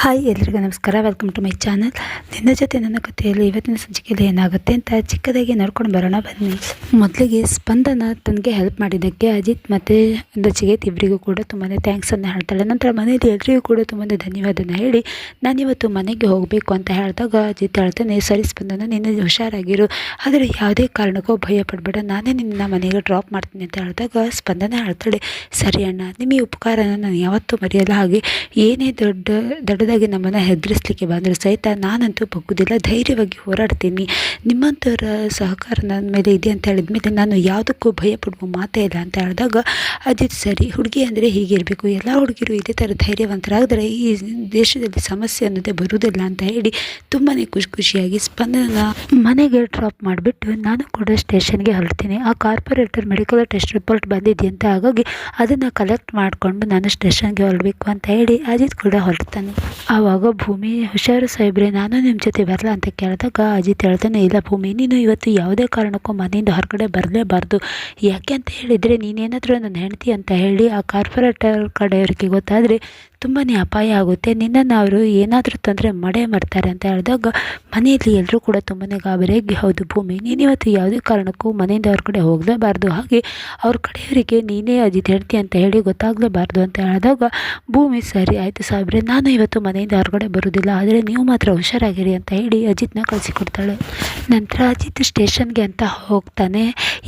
Hi ಎಲ್ರಿಗೂ ನಮಸ್ಕಾರ. Welcome to my channel ನಿನ್ನ ಜೊತೆ ನನ್ನ ಕಥೆಯಲ್ಲಿ ಇವತ್ತಿನ ಸಂಚಿಕೆಯಲ್ಲಿ ಏನಾಗುತ್ತೆ ಅಂತ ಚಿಕ್ಕದಾಗಿ ನೋಡ್ಕೊಂಡು ಬರೋಣ. ಬನ್ನಿ. ಮೊದಲಿಗೆ ಸ್ಪಂದನ ತನಗೆ ಹೆಲ್ಪ್ ಮಾಡಿದ್ದಕ್ಕೆ ಅಜಿತ್ ಮತ್ತು ಜಿಗೇತ್ ಇಬ್ಬರಿಗೂ ಕೂಡ ತುಂಬಾ ಥ್ಯಾಂಕ್ಸನ್ನು ಹೇಳ್ತಾಳೆ. ನಂತರ ಮನೆಯಲ್ಲಿ ಎಲ್ರಿಗೂ ಕೂಡ ತುಂಬಾ ಧನ್ಯವಾದನ ಹೇಳಿ, ನಾನಿವತ್ತು ಮನೆಗೆ ಹೋಗಬೇಕು ಅಂತ ಹೇಳಿದಾಗ ಅಜಿತ್ ಹೇಳ್ತಾನೆ, ಸರಿ ಸ್ಪಂದನ ನಿನ್ನ ಹುಷಾರಾಗಿರು. ಆದರೆ ಯಾವುದೇ ಕಾರಣಕ್ಕೂ ಭಯ ಪಡಬೇಡ. ನಾನೇ ನಿನ್ನ ಮನೆಗೆ ಡ್ರಾಪ್ ಮಾಡ್ತೀನಿ ಅಂತ ಹೇಳಿದಾಗ ಸ್ಪಂದನ ಹೇಳ್ತಾಳೆ, ಸರಿ ಅಣ್ಣ ನಿಮ್ಮ ಉಪಕಾರನ ನಾನು ಯಾವತ್ತೂ ಮರೆಯಲ್ಲ. ಹಾಗೆ ಏನೇ ದೊಡ್ಡ ದೊಡ್ಡ ದೊಡ್ಡದಾಗಿ ನಮ್ಮನ್ನು ಹೆದರಿಸ್ಲಿಕ್ಕೆ ಬಂದರೂ ಸಹಿತ ನಾನಂತೂ ಬಗ್ಗುದಿಲ್ಲ, ಧೈರ್ಯವಾಗಿ ಹೋರಾಡ್ತೀನಿ. ನಿಮ್ಮಂಥವ್ರ ಸಹಕಾರ ನನ್ನ ಮೇಲೆ ಇದೆ ಅಂತ ಹೇಳಿದ ಮೇಲೆ ನಾನು ಯಾವುದಕ್ಕೂ ಭಯ ಪಡುವ ಮಾತೇ ಇಲ್ಲ ಅಂತ ಹೇಳಿದಾಗ, ಅಜಿತ್ ಸರಿ, ಹುಡುಗಿ ಅಂದರೆ ಹೀಗಿರಬೇಕು ಎಲ್ಲ ಹುಡುಗಿರು ಇದೇ ಥರ ಧೈರ್ಯವಂತರಾದರೆ ಈ ದೇಶದಲ್ಲಿ ಸಮಸ್ಯೆ ಅನ್ನೋದೇ ಬರುವುದಿಲ್ಲ ಅಂತ ಹೇಳಿ ತುಂಬಾ ಖುಷಿ ಖುಷಿಯಾಗಿ ಸ್ಪಂದನ ಮನೆಗೆ ಡ್ರಾಪ್ ಮಾಡಿಬಿಟ್ಟು ನಾನು ಕೂಡ ಸ್ಟೇಷನ್ಗೆ ಹೊರಡ್ತೀನಿ. ಆ ಕಾರ್ಪೊರೇಟರ್ ಮೆಡಿಕಲ್ ಟೆಸ್ಟ್ ರಿಪೋರ್ಟ್ ಬಂದಿದೆಯಂತೆ ಹಾಗಾಗಿ ಅದನ್ನು ಕಲೆಕ್ಟ್ ಮಾಡಿಕೊಂಡು ನಾನು ಸ್ಟೇಷನ್ಗೆ ಹೊರಡಬೇಕು ಅಂತ ಹೇಳಿ ಅಜಿತ್ ಕೂಡ ಹೊರಡ್ತಾನೆ. ಆವಾಗ ಭೂಮಿ, ಹುಷಾರು ಸಾಹೇಬ್ರೆ, ನಾನು ನಿಮ್ಮ ಜೊತೆ ಬರಲ್ಲ ಅಂತ ಕೇಳಿದಾಗ ಅಜಿತ್ ಹೇಳ್ತಾನೆ, ಇಲ್ಲ ಭೂಮಿ, ನೀನು ಇವತ್ತು ಯಾವುದೇ ಕಾರಣಕ್ಕೂ ಮನೆಯಿಂದ ಹೊರಗಡೆ ಬರಲೇಬಾರ್ದು. ಯಾಕೆ ಅಂತ ಹೇಳಿದರೆ ನೀನೇನಾದರೂ ನನ್ನ ಹೆಂಡತಿ ಅಂತ ಹೇಳಿ ಆ ಕಾರ್ಪೊರೇಟರ್ ಕಡೆಯವರಿಗೆ ಗೊತ್ತಾದರೆ ತುಂಬಾ ಅಪಾಯ ಆಗುತ್ತೆ. ನಿನ್ನನ್ನು ಅವರು ಏನಾದರೂ ತೊಂದರೆ ಮಡೆ ಮಾಡ್ತಾರೆ ಅಂತ ಹೇಳಿದಾಗ ಮನೆಯಲ್ಲಿ ಎಲ್ಲರೂ ಕೂಡ ತುಂಬಾ ಗಾಬರಿಯಾಗಿ ಹೌದು ಭೂಮಿ ನೀನು ಇವತ್ತು ಯಾವುದೇ ಕಾರಣಕ್ಕೂ ಮನೆಯಿಂದ ಹೊರಗಡೆ ಹೋಗಲೇಬಾರ್ದು. ಹಾಗೆ ಅವ್ರ ಕಡೆಯವರಿಗೆ ನೀನೇ ಅಜಿತ್ ಹೇಳ್ತಿ ಅಂತ ಹೇಳಿ ಗೊತ್ತಾಗಲೇಬಾರ್ದು ಅಂತ ಹೇಳಿದಾಗ, ಭೂಮಿ ಸರಿ ಆಯಿತು ಸಾಬ್ರೆ, ನಾನು ಇವತ್ತು ಮನೆಯಿಂದ ಹೊರಗಡೆ ಬರೋದಿಲ್ಲ, ಆದರೆ ನೀವು ಮಾತ್ರ ಹುಷಾರಾಗಿರಿ ಅಂತ ಹೇಳಿ ಅಜಿತ್ನ ಕಳಿಸಿಕೊಡ್ತಾಳೆ ನಂತರ ಅಜಿತ್ ಸ್ಟೇಷನ್ಗೆ ಅಂತ ಹೋಗ್ತಾನೆ.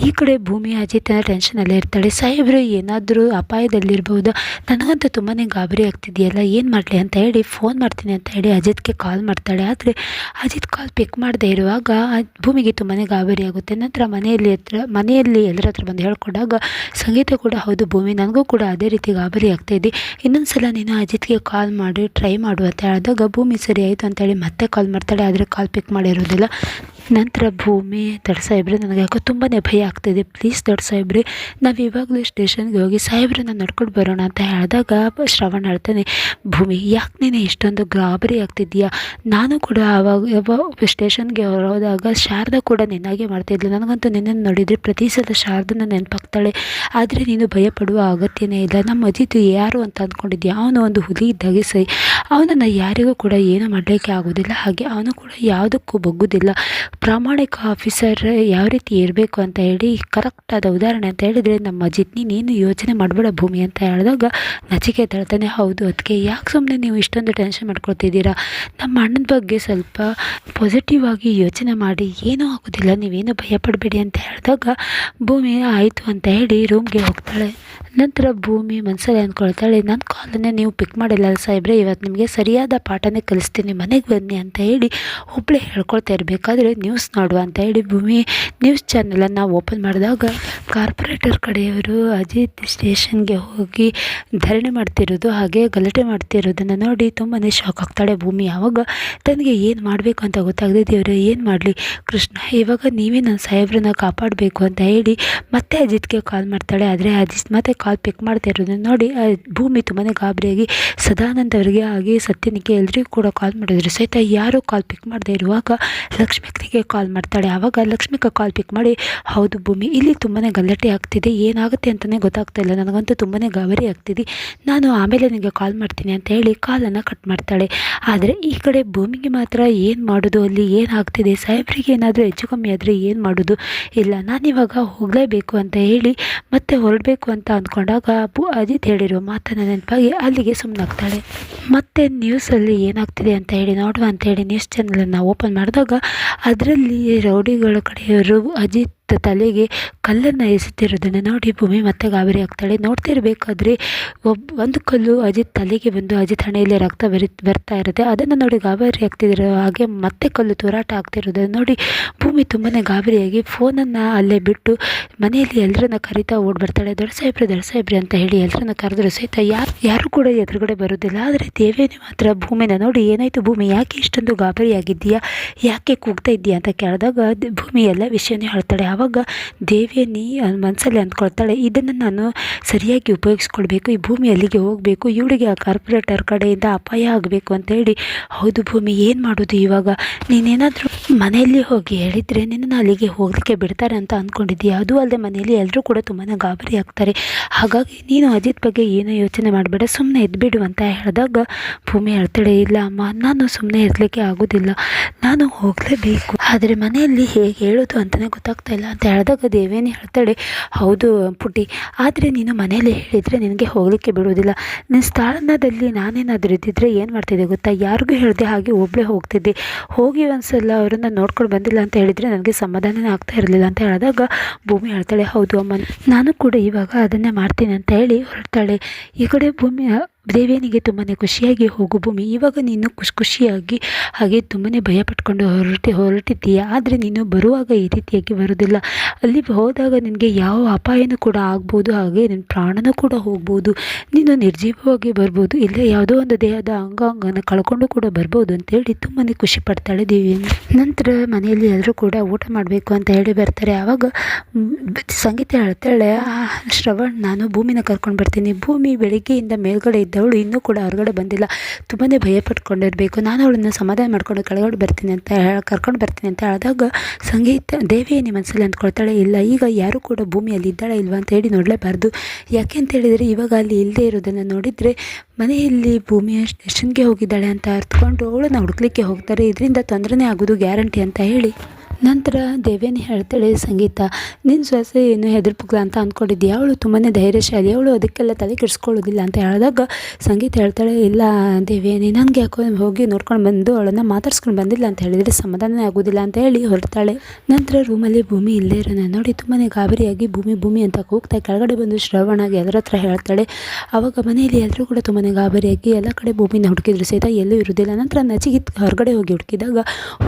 ಈ ಕಡೆ ಭೂಮಿ ಅಜಿತ್ನ ಟೆನ್ಷನಲ್ಲೇ ಇರ್ತಾಳೆ. ಸಾಹೇಬರು, ಏನಾದರೂ ಅಪಾಯದಲ್ಲಿರ್ಬೋದು. ನನಗಂತೂ ತುಂಬಾ ಗಾಬರಿ ಆಗ್ತಿದೆಯಲ್ಲ, ಏನು ಮಾಡಲಿ ಅಂತ ಹೇಳಿ ಫೋನ್ ಮಾಡ್ತೀನಿ ಅಂತ ಹೇಳಿ ಅಜಿತ್ಗೆ ಕಾಲ್ ಮಾಡ್ತಾಳೆ. ಆದರೆ ಅಜಿತ್ ಕಾಲ್ ಪಿಕ್ ಮಾಡದೇ ಇರುವಾಗ ಭೂಮಿಗೆ ತುಂಬಾ ಗಾಬರಿ ಆಗುತ್ತೆ. ನಂತರ ಮನೆಯಲ್ಲಿ ಹತ್ರ ಮನೆಯಲ್ಲಿ ಎಲ್ಲರ ಹತ್ರ ಬಂದು ಹೇಳ್ಕೊಂಡಾಗ, ಸಂಗೀತ ಕೂಡ ಹೌದು ಭೂಮಿ, ನನಗೂ ಕೂಡ ಅದೇ ರೀತಿ ಗಾಬರಿ ಆಗ್ತಾಯಿದ್ದೆ ಇನ್ನೊಂದು ಸಲ ನೀನು ಅಜಿತ್ಗೆ ಕಾಲ್ ಮಾಡಿ ಟ್ರೈ ಮಾಡು ಅಂತ ಹೇಳಿದಾಗ, ಭೂಮಿ ಸರಿ ಆಯಿತು ಅಂತೇಳಿ ಮತ್ತೆ ಕಾಲ್ ಮಾಡ್ತಾಳೆ. ಆದರೆ ಕಾಲ್ ಪಿಕ್ ಮಾಡಿರೋದಿಲ್ಲ. ನಂತರ ಭೂಮಿ, ದೊಡ್ಡ ಸಾಹೇಬ್ರೆ, ನನಗೆ ಯಾಕೋ ತುಂಬಾ ಭಯ ಆಗ್ತಿದೆ. ಪ್ಲೀಸ್ ದೊಡ್ಡ ಸಾಹೇಬ್ರೆ, ನಾವು ಇವಾಗಲೇ ಸ್ಟೇಷನ್ಗೆ ಹೋಗಿ ಸಾಹೇಬ್ರನ್ನ ನಡ್ಕೊಂಡು ಬರೋಣ ಅಂತ ಹೇಳಿದಾಗ ಶ್ರವಣ್ ಹೇಳ್ತಾನೆ, ಭೂಮಿ, ಯಾಕೆ ನೀನು ಇಷ್ಟೊಂದು ಗಾಬರಿ ಆಗ್ತಿದ್ಯಾ ನಾನು ಕೂಡ ಆವಾಗ ಸ್ಟೇಷನ್ಗೆ ಹೋದಾಗ ಶಾರದಾ ಕೂಡ ನಿನ್ನಾಗೆ ಮಾಡ್ತಾಯಿದ್ಲು ನನಗಂತೂ ನಿನ್ನನ್ನು ನೋಡಿದರೆ ಪ್ರತಿ ಸಲ ಶಾರದನ ನೆನಪಾಗ್ತಾಳೆ. ಆದರೆ ನೀನು ಭಯಪಡುವ ಅಗತ್ಯನೇ ಇಲ್ಲ. ನಮ್ಮ ಅಜಿತು ಯಾರು ಅಂತ ಅಂದ್ಕೊಂಡಿದ್ಯಾ ಅವನು ಒಂದು ಹುಲಿ ಇದ್ದಾಗೆ ಸರಿ. ಅವನನ್ನು ಯಾರಿಗೂ ಕೂಡ ಏನು ಮಾಡಲಿಕ್ಕೆ ಆಗೋದಿಲ್ಲ. ಹಾಗೆ ಅವನು ಕೂಡ ಯಾವುದಕ್ಕೂ ಬಗ್ಗೋದಿಲ್ಲ. ಪ್ರಾಮಾಣಿಕ ಆಫೀಸರ್ ಯಾವ ರೀತಿ ಇರಬೇಕು ಅಂತ ಹೇಳಿ ಕರೆಕ್ಟಾದ ಉದಾಹರಣೆ ಅಂತ ಹೇಳಿದರೆ ನಮ್ಮ ಅಜಿತ್, ನೀನು ಯೋಚನೆ ಮಾಡಬೇಡ ಭೂಮಿ ಅಂತ ಹೇಳಿದಾಗ ನಚಿಕೆ ತಳ್ತಾನೆ ಹೌದು ಅದಕ್ಕೆ ಯಾಕೆ ಸುಮ್ಮನೆ ನೀವು ಇಷ್ಟೊಂದು ಟೆನ್ಷನ್ ಮಾಡ್ಕೊಳ್ತಿದ್ದೀರಾ? ನಮ್ಮ ಅಣ್ಣನ ಬಗ್ಗೆ ಸ್ವಲ್ಪ ಪಾಸಿಟಿವ್ ಆಗಿ ಯೋಚನೆ ಮಾಡಿ, ಏನೂ ಆಗೋದಿಲ್ಲ, ನೀವೇನು ಭಯಪಡಬೇಡಿ ಅಂತ ಹೇಳಿದಾಗ ಭೂಮಿ ಆಯಿತು ಅಂತ ಹೇಳಿ ರೂಮ್ಗೆ ಹೋಗ್ತಾಳೆ. ನಂತರ ಭೂಮಿ ಮನಸ್ಸಲ್ಲಿ ಅಂದ್ಕೊಳ್ತಾಳೆ ನನ್ನ ಕಾಲನ್ನೇ ನೀವು ಪಿಕ್ ಮಾಡಿಲ್ಲ ಸಾಹೇಬ್ರೆ ಇವತ್ತು ನಿಮಗೆ ಸರಿಯಾದ ಪಾಠನೇ ಕಲಿಸ್ತೀನಿ, ಮನೆಗೆ ಬನ್ನಿ ಅಂತ ಹೇಳಿ ಒಬ್ಬಳೇ ಹೇಳ್ಕೊಳ್ತಾ ಇರಬೇಕಾದ್ರೆ ನ್ಯೂಸ್ ನೋಡುವ ಅಂತ ಹೇಳಿ ಭೂಮಿ ನ್ಯೂಸ್ ಚಾನಲನ್ನು ಓಪನ್ ಮಾಡಿದಾಗ ಕಾರ್ಪೊರೇಟರ್ ಕಡೆಯವರು ಅಜಿತ್ ಸ್ಟೇಷನ್ಗೆ ಹೋಗಿ ಧರಣಿ ಮಾಡ್ತಿರೋದು, ಹಾಗೆ ಗಲಾಟೆ ಮಾಡ್ತಿರೋದನ್ನು ನೋಡಿ ತುಂಬಾ ಶಾಕ್ ಆಗ್ತಾಳೆ ಭೂಮಿ. ಆವಾಗ ತನಗೆ ಏನು ಮಾಡಬೇಕು ಅಂತ ಗೊತ್ತಾಗದೆ ದೇವರು ಏನು ಮಾಡಲಿ? ಕೃಷ್ಣ, ಇವಾಗ ನೀವೇ ನನ್ನ ಸಾಹೇಬ್ರನ್ನ ಕಾಪಾಡಬೇಕು ಅಂತ ಹೇಳಿ ಮತ್ತೆ ಅಜಿತ್ಗೆ ಕಾಲ್ ಮಾಡ್ತಾಳೆ. ಆದರೆ ಅಜಿತ್ ಮತ್ತೆ ಕಾಲ್ ಪಿಕ್ ಮಾಡ್ತಾ ಇರೋದನ್ನು ನೋಡಿ ಭೂಮಿ ತುಂಬಾ ಗಾಬರಿಯಾಗಿ ಸದಾನಂದ ಅವರಿಗೆ ಹಾಗೆ ಸತ್ಯನಿಗೆ ಎಲ್ರಿಗೂ ಕೂಡ ಕಾಲ್ ಮಾಡಿದ್ರು. ಸಹಿತ ಯಾರೂ ಕಾಲ್ ಪಿಕ್ ಮಾಡದೇ ಇರುವಾಗ ಲಕ್ಷ್ಮಿಕರಿಗೆ ಕಾಲ್ ಮಾಡ್ತಾಳೆ. ಆವಾಗ ಲಕ್ಷ್ಮಿಕ ಕಾಲ್ ಪಿಕ್ ಮಾಡಿ, ಹೌದು ಭೂಮಿ, ಇಲ್ಲಿ ತುಂಬಾ ಗಲಾಟೆ ಆಗ್ತಿದೆ, ಏನಾಗುತ್ತೆ ಅಂತಲೇ ಗೊತ್ತಾಗ್ತಾ ಇಲ್ಲ. ನನಗಂತೂ ತುಂಬಾ ಗಾಬರಿ ಆಗ್ತಿದೆ. ನಾನು ಆಮೇಲೆ ನಿಮಗೆ ಕಾಲ್ ಮಾಡ್ತೀನಿ ಅಂತ ಹೇಳಿ ಕಾಲನ್ನು ಕಟ್ ಮಾಡ್ತಾಳೆ. ಆದರೆ ಈ ಕಡೆ ಭೂಮಿಗೆ ಮಾತ್ರ ಏನು ಮಾಡೋದು? ಅಲ್ಲಿ ಏನಾಗ್ತಿದೆ ಸಾಹೇಬ್ರಿಗೆ ಏನಾದರೂ ಹೆಚ್ಚು ಕಮ್ಮಿ ಆದರೆ ಏನು ಮಾಡೋದು? ಇಲ್ಲ ನಾನಿವಾಗ ಹೋಗಲೇಬೇಕು ಅಂತ ಹೇಳಿ ಮತ್ತೆ ಹೊರಡಬೇಕು ಅಂತ ಅಂದ್ಕೊಂಡಾಗ ಬು ಅಜಿತ್ ಹೇಳಿರೋ ಮಾತನ್ನು ನೆನಪಾಗಿ ಅಲ್ಲಿಗೆ ಸುಮ್ಮನಾಗ್ತಾಳೆ ಮತ್ತೆ ನ್ಯೂಸಲ್ಲಿ ಏನಾಗ್ತಿದೆ ಅಂತ ಹೇಳಿ ನೋಡುವ ಅಂತ ಹೇಳಿ ನ್ಯೂಸ್ ಚಾನಲನ್ನು ಓಪನ್ ಮಾಡಿದಾಗ ಅದರಲ್ಲಿ ರೌಡಿಗಳ ಕಡೆಯವರು ಅಜಿತ್ ತಲೆಗೆ ಕಲ್ಲನ್ನು ಎಸೆತಿರೋದನ್ನು ನೋಡಿ ಭೂಮಿ ಮತ್ತೆ ಗಾಬರಿ ಆಗ್ತಾಳೆ. ನೋಡ್ತಿರಬೇಕಾದ್ರೆ ಒಬ್ಬ ಒಂದು ಕಲ್ಲು ಅಜಿತ್ ತಲೆಗೆ ಬಂದು ಅಜಿತ್ ಹಣೆಯಲ್ಲಿ ರಕ್ತ ಬರಿ, ಬರ್ತಾ ಇರುತ್ತೆ. ಅದನ್ನು ನೋಡಿ ಗಾಬರಿ ಆಗ್ತಿರೋ ಹಾಗೆ ಮತ್ತೆ ಕಲ್ಲು ತೂರಾಟ ಆಗ್ತಿರೋದನ್ನು ನೋಡಿ ಭೂಮಿ ತುಂಬಾ ಗಾಬರಿಯಾಗಿ ಫೋನನ್ನು ಅಲ್ಲೇ ಬಿಟ್ಟು ಮನೆಯಲ್ಲಿ ಎಲ್ಲರನ್ನ ಕರಿತಾ ಓಡಿ ಬರ್ತಾಳೆ ದೊಡ್ಡ ಸಾಹೇಬ್ರೆ ದೊಡ್ಡ ಸಾಹೇಬ್ರೆ ಅಂತ ಹೇಳಿ ಎಲ್ಲರನ್ನ ಕರೆದ್ರು ಸಹಿತ ಯಾರು ಯಾರು ಕೂಡ ಎದುರುಗಡೆ ಬರೋದಿಲ್ಲ. ಆದರೆ ದೇವೇನಿ ಮಾತ್ರ ಭೂಮಿನ ನೋಡಿ ಏನಾಯಿತು ಭೂಮಿ, ಯಾಕೆ ಇಷ್ಟೊಂದು ಗಾಬರಿಯಾಗಿದ್ದೀಯಾ, ಯಾಕೆ ಕೂಗ್ತಾ ಇದ್ದೀಯಾ ಅಂತ ಕೇಳಿದಾಗ ಭೂಮಿ ಎಲ್ಲ ವಿಷಯನೇ ಹೇಳ್ತಾಳೆ. ಆವಾಗ ದೇವಿಯನಿ ಮನಸ್ಸಲ್ಲಿ ಅಂದ್ಕೊಳ್ತಾಳೆ, ಇದನ್ನು ನಾನು ಸರಿಯಾಗಿ ಉಪಯೋಗಿಸ್ಕೊಳ್ಬೇಕು, ಈ ಭೂಮಿ ಅಲ್ಲಿಗೆ ಹೋಗಬೇಕು, ಇವಳಿಗೆ ಆ ಕಾರ್ಪೊರೇಟರ್ ಕಡೆಯಿಂದ ಅಪಾಯ ಆಗಬೇಕು ಅಂತೇಳಿ ಹೌದು ಭೂಮಿ, ಏನು ಮಾಡೋದು ಇವಾಗ? ನೀನೇನಾದರೂ ಮನೆಯಲ್ಲಿ ಹೋಗಿ ಹೇಳಿದರೆ ನಿನ್ನನ್ನು ಅಲ್ಲಿಗೆ ಹೋಗಲಿಕ್ಕೆ ಬಿಡ್ತಾರೆ ಅಂತ ಅಂದ್ಕೊಂಡಿದ್ದೀಯ ಅದು ಅಲ್ಲದೆ ಮನೆಯಲ್ಲಿ ಎಲ್ಲರೂ ಕೂಡ ತುಂಬಾ ಗಾಬರಿ ಆಗ್ತಾರೆ. ಹಾಗಾಗಿ ನೀನು ಅಜಿತ್ ಬಗ್ಗೆ ಏನೂ ಯೋಚನೆ ಮಾಡಬೇಡ ಸುಮ್ಮನೆ ಎದ್ಬಿಡು ಅಂತ ಹೇಳಿದಾಗ ಭೂಮಿ ಹೇಳ್ತಾಳೆ ಇಲ್ಲ ಅಮ್ಮ, ನಾನು ಸುಮ್ಮನೆ ಇರಲಿಕ್ಕೆ ಆಗೋದಿಲ್ಲ, ನಾನು ಹೋಗಲೇಬೇಕು. ಆದರೆ ಮನೆಯಲ್ಲಿ ಹೇಗೆ ಹೇಳೋದು ಅಂತಲೇ ಗೊತ್ತಾಗ್ತಾ ಇಲ್ಲ. ಅಂತ ಹೇಳಿದಾಗ ದೇವೇನಿ ಹೇಳ್ತಾಳೆ, ಹೌದು ಪುಟ್ಟಿ, ಆದರೆ ನೀನು ಮನೆಯಲ್ಲಿ ಹೇಳಿದರೆ ನಿನಗೆ ಹೋಗಲಿಕ್ಕೆ ಬಿಡುವುದಿಲ್ಲ. ನಿನ್ನ ಸ್ಥಾನದಲ್ಲಿ ನಾನೇನಾದರೂ ಇದ್ದಿದ್ರೆ ಏನು ಮಾಡ್ತಿದ್ದೆ ಗೊತ್ತಾ? ಯಾರಿಗೂ ಹೇಳಿದೆ ಹಾಗೆ ಒಬ್ಬಳೇ ಹೋಗ್ತಿದ್ದೆ. ಹೋಗಿ ಒಂದ್ಸಲ ಅವರನ್ನು ನೋಡ್ಕೊಂಡು ಬಂದಿಲ್ಲ ಅಂತ ಹೇಳಿದರೆ ನನಗೆ ಸಮಾಧಾನನೇ ಆಗ್ತಾ ಇರಲಿಲ್ಲ ಅಂತ ಹೇಳಿದಾಗ ಭೂಮಿ ಹೇಳ್ತಾಳೆ, ಹೌದು ಅಮ್ಮ, ನಾನು ಕೂಡ ಇವಾಗ ಅದನ್ನೇ ಮಾಡ್ತೀನಿ ಅಂತ ಹೇಳಿ ಹೊರಡ್ತಾಳೆ. ಈ ಕಡೆ ಭೂಮಿ ದೇವೇನಿಗೆ ತುಂಬಾ ಖುಷಿಯಾಗಿ ಹೋಗು ಭೂಮಿ ಇವಾಗ ನೀನು ಖುಷಿ ಖುಷಿಯಾಗಿ ಹಾಗೆ ತುಂಬಾ ಭಯ ಪಟ್ಕೊಂಡು ಹೊರಟಿ ಹೊರಟಿದ್ದೀಯ? ಆದರೆ ನೀನು ಬರುವಾಗ ಈ ರೀತಿಯಾಗಿ ಬರೋದಿಲ್ಲ. ಅಲ್ಲಿ ಹೋದಾಗ ನಿನಗೆ ಯಾವ ಅಪಾಯನೂ ಕೂಡ ಆಗ್ಬೋದು ಹಾಗೆ ನಿನ್ನ ಪ್ರಾಣನೂ ಕೂಡ ಹೋಗ್ಬೋದು. ನೀನು ನಿರ್ಜೀವವಾಗಿ ಬರ್ಬೋದು ಇಲ್ಲ ಯಾವುದೋ ಒಂದು ದೇಹದ ಅಂಗಾಂಗನ ಕಳ್ಕೊಂಡು ಕೂಡ ಬರ್ಬೋದು ಅಂತೇಳಿ ತುಂಬಾ ಖುಷಿ ಪಡ್ತಾಳೆ ದೇವಿಯನ್ನು ನಂತರ ಮನೆಯಲ್ಲಿ ಎಲ್ಲರೂ ಕೂಡ ಊಟ ಮಾಡಬೇಕು ಅಂತ ಹೇಳಿ ಬರ್ತಾರೆ. ಆವಾಗ ಸಂಗೀತ ಹೇಳ್ತಾಳೆ "ಆ, ಶ್ರವಣ್ ನಾನು ಭೂಮಿನ ಕರ್ಕೊಂಡು ಬರ್ತೀನಿ. ಭೂಮಿ ಬೆಳಿಗ್ಗೆಯಿಂದ ಮೇಲ್ಗಡೆ ಇದ್ದವಳು ಇನ್ನೂ ಕೂಡ ಹೊರಗಡೆ ಬಂದಿಲ್ಲ. ತುಂಬಾ ಭಯ ಪಟ್ಕೊಂಡಿರಬೇಕು ನಾನು ಅವಳನ್ನು ಸಮಾಧಾನ ಮಾಡ್ಕೊಂಡು ಕೆಳಗಡೆ ಬರ್ತೀನಿ ಅಂತ ಕರ್ಕೊಂಡು ಬರ್ತೀನಿ ಅಂತ ಹೇಳಿದಾಗ, ಸಂಗೀತ, ದೇವಿಯ ನಿಮ್ಮ ಮನಸ್ಸಲ್ಲಿ ಅಂದ್ಕೊಳ್ತಾಳೆ, ಇಲ್ಲ, ಈಗ ಯಾರೂ ಕೂಡ ಭೂಮಿಯಲ್ಲಿ ಇದ್ದಾಳೆ ಇಲ್ವಾ ಅಂತ ಹೇಳಿ ನೋಡಲೇಬಾರ್ದು. ಯಾಕೆ ಅಂತ ಹೇಳಿದರೆ, ಇವಾಗ ಅಲ್ಲಿ ಇಲ್ಲದೆ ಇರೋದನ್ನು ನೋಡಿದರೆ, ಮನೆಯಲ್ಲಿ ಭೂಮಿಯ ಸ್ಟೇಷನ್ಗೆ ಹೋಗಿದ್ದಾಳೆ ಅಂತ ಅರ್ಥಕೊಂಡು ಅವಳನ್ನು ಹುಡುಕ್ಲಿಕ್ಕೆ ಹೋಗ್ತಾರೆ. ಇದರಿಂದ ತೊಂದರೆನೇ ಆಗೋದು ಗ್ಯಾರಂಟಿ ಅಂತ ಹೇಳಿ. ನಂತರ ದೇವೇನಿ ಹೇಳ್ತಾಳೆ, ಸಂಗೀತ ನಿನ್ನ ಸೊಸೆ ಏನು ಹೆದರ್ಪುಗ್ಲ ಅಂತ ಅಂದ್ಕೊಂಡಿದ್ದೀಯ ಅವಳು ತುಂಬಾ ಧೈರ್ಯಶಾಲಿ, ಅವಳು ಅದಕ್ಕೆಲ್ಲ ತಲೆ ಕೆಡಿಸ್ಕೊಳ್ಳೋದಿಲ್ಲ ಅಂತ ಹೇಳಿದಾಗ ಸಂಗೀತ ಹೇಳ್ತಾಳೆ, ಇಲ್ಲ ದೇವೇನಿ ನನಗೆ ಯಾಕೋ ಹೋಗಿ ನೋಡ್ಕೊಂಡು ಬಂದು ಅವಳನ್ನು ಮಾತಾಡ್ಸ್ಕೊಂಡು ಬಂದಿಲ್ಲ ಅಂತ ಹೇಳಿದರೆ ಸಮಾಧಾನ ಆಗೋದಿಲ್ಲ ಅಂತ ಹೇಳಿ ಹೊರಡ್ತಾಳೆ. ನಂತರ ರೂಮಲ್ಲಿ ಭೂಮಿ ಇಲ್ಲದೇ ಇರೋನ ನೋಡಿ ತುಂಬಾ ಗಾಬರಿಯಾಗಿ ಭೂಮಿ ಭೂಮಿ ಅಂತ ಕೂಗ್ತಾ ಕೆಳಗಡೆ ಬಂದು ಶ್ರವಣಾಗಿ ಎಲ್ಲರ ಹತ್ರ ಹೇಳ್ತಾಳೆ ಆವಾಗ ಮನೆಯಲ್ಲಿ ಎಲ್ಲರೂ ಕೂಡ ತುಂಬಾ ಗಾಬರಿಯಾಗಿ ಎಲ್ಲ ಕಡೆ ಭೂಮಿನ ಹುಡುಕಿದ್ರು ಸಹಿತ ಎಲ್ಲೂ ಇರೋದಿಲ್ಲ ನಂತರ ನಚಿಗಿತ್ ಹೊರಗಡೆ ಹೋಗಿ ಹುಡುಕಿದಾಗ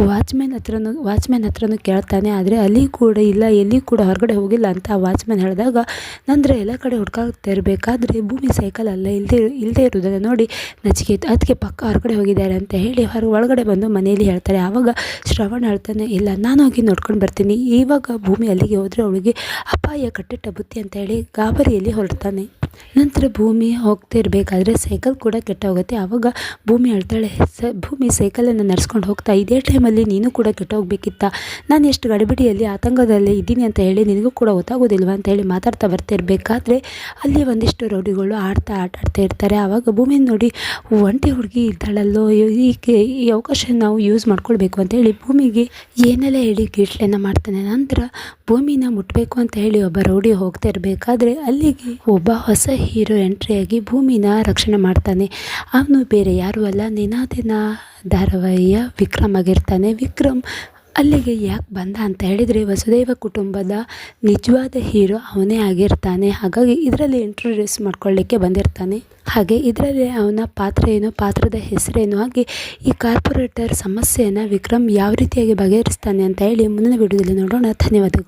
ವಾಚ್ಮ್ಯಾನ್ ಹತ್ರನೂ, ವಾಚ್ಮ್ಯಾನ್ ಹತ್ರನೂ ಕೇಳ್ತಾನೆ, ಆದರೆ ಅಲ್ಲಿ ಕೂಡ ಇಲ್ಲ, ಎಲ್ಲಿ ಕೂಡ ಹೊರಗಡೆ ಹೋಗಿಲ್ಲ ಅಂತ ವಾಚ್ಮ್ಯಾನ್ ಹೇಳಿದಾಗ, ನಂದ್ರೆ ಎಲ್ಲ ಕಡೆ ಹುಡ್ಕಾಗ್ತಾ ಇರಬೇಕಾದ್ರೆ ಭೂಮಿ ಸೈಕಲ್ ಅಲ್ಲ ಇಲ್ಲದೆ ಇಲ್ಲದೆ ಇರೋದನ್ನು ನೋಡಿ ನಚಿಕೇತ್ ಅದಕ್ಕೆ ಪಕ್ಕ ಹೊರಗಡೆ ಹೋಗಿದ್ದಾರೆ ಅಂತ ಹೇಳಿ ಹೊರ ಒಳಗಡೆ ಬಂದು ಮನೆಯಲ್ಲಿ ಹೇಳ್ತಾರೆ. ಆವಾಗ ಶ್ರವಣ ಹೇಳ್ತಾನೆ, ಇಲ್ಲ, ನಾನು ಹೋಗಿ ನೋಡ್ಕೊಂಡು ಬರ್ತೀನಿ. ಇವಾಗ ಭೂಮಿ ಅಲ್ಲಿಗೆ ಹೋದರೆ ಅವಳಿಗೆ ಅಪಾಯ ಕಟ್ಟಿಟ್ಟ ಬುತ್ತಿ ಅಂತ ಹೇಳಿ ಗಾಬರಿಯಲ್ಲಿ ಹೊರಡ್ತಾನೆ. ನಂತರ ಭೂಮಿ ಹೋಗ್ತಾ ಇರಬೇಕಾದ್ರೆ ಸೈಕಲ್ ಕೂಡ ಕೆಟ್ಟೋಗುತ್ತೆ. ಆವಾಗ ಭೂಮಿ ಅಳ್ತಾಳೆ, ಸ, ಭೂಮಿ ಸೈಕಲನ್ನು ನಡ್ಸ್ಕೊಂಡು ಹೋಗ್ತಾ, ಇದೇ ಟೈಮಲ್ಲಿ ನೀನು ಕೂಡ ಕೆಟ್ಟೋಗ್ಬೇಕಿತ್ತ. ನಾನು ಎಷ್ಟು ಗಡಿಬಿಡಿಯಲ್ಲಿ ಆತಂಕದಲ್ಲಿ ಇದ್ದೀನಿ ಅಂತ ಹೇಳಿ ನಿನಗೂ ಕೂಡ ಗೊತ್ತಾಗೋದಿಲ್ವ ಅಂತ ಹೇಳಿ ಮಾತಾಡ್ತಾ ಬರ್ತಿರ್ಬೇಕಾದ್ರೆ ಅಲ್ಲಿ ಒಂದಿಷ್ಟು ರೌಡಿಗಳು ಆಡ್ತಾ ಆಟ ಆಡ್ತಾ ಇರ್ತಾರೆ. ಆವಾಗ ಭೂಮಿ ನೋಡಿ ಒಂಟಿ ಹುಡುಗಿ ಇದ್ದಾಳಲ್ಲೋ ಈ ಈ ಅವಕಾಶ ನಾವು ಯೂಸ್ ಮಾಡ್ಕೊಳ್ಬೇಕು ಅಂತ ಹೇಳಿ ಭೂಮಿಗೆ ಏನೆಲ್ಲ ಹೇಳಿ ಗೀಟ್ಲೆನ ಮಾಡ್ತಾನೆ. ನಂತರ ಭೂಮಿನ ಮುಟ್ಟಬೇಕು ಅಂತ ಹೇಳಿ ಒಬ್ಬ ರೌಡಿ ಹೋಗ್ತಾ ಇರಬೇಕಾದ್ರೆ ಅಲ್ಲಿಗೆ ಒಬ್ಬ ಹೀರೋ ಎಂಟ್ರಿಯಾಗಿ ಭೂಮಿನ ರಕ್ಷಣೆ ಮಾಡ್ತಾನೆ. ಅವನು ಬೇರೆ ಯಾರೂ ಅಲ್ಲ. ನಿನಾದಿನ ಧಾರಾವಾಹಿಯ ವಿಕ್ರಮ್ ಆಗಿರ್ತಾನೆ. ವಿಕ್ರಮ್ ಅಲ್ಲಿಗೆ ಯಾಕೆ ಬಂದ ಅಂತ ಹೇಳಿದರೆ ವಸುದೈವ ಕುಟುಂಬದ ನಿಜವಾದ ಹೀರೋ ಅವನೇ ಆಗಿರ್ತಾನೆ. ಹಾಗಾಗಿ ಇದರಲ್ಲಿ ಇಂಟ್ರೊಡ್ಯೂಸ್ ಮಾಡ್ಕೊಳ್ಳಿಕ್ಕೆ ಬಂದಿರ್ತಾನೆ. ಹಾಗೆ ಇದರಲ್ಲಿ ಅವನ ಪಾತ್ರ ಏನು, ಪಾತ್ರದ ಹೆಸರೇನು, ಹಾಗೆ ಈ ಕಾರ್ಪೊರೇಟರ್ ಸಮಸ್ಯೆಯನ್ನು ವಿಕ್ರಮ್ ಯಾವ ರೀತಿಯಾಗಿ ಬಗೆಹರಿಸ್ತಾನೆ ಅಂತ ಹೇಳಿ ಮುಂದಿನ ವಿಡಿಯೋದಲ್ಲಿ ನೋಡೋಣ. ಧನ್ಯವಾದಗಳು.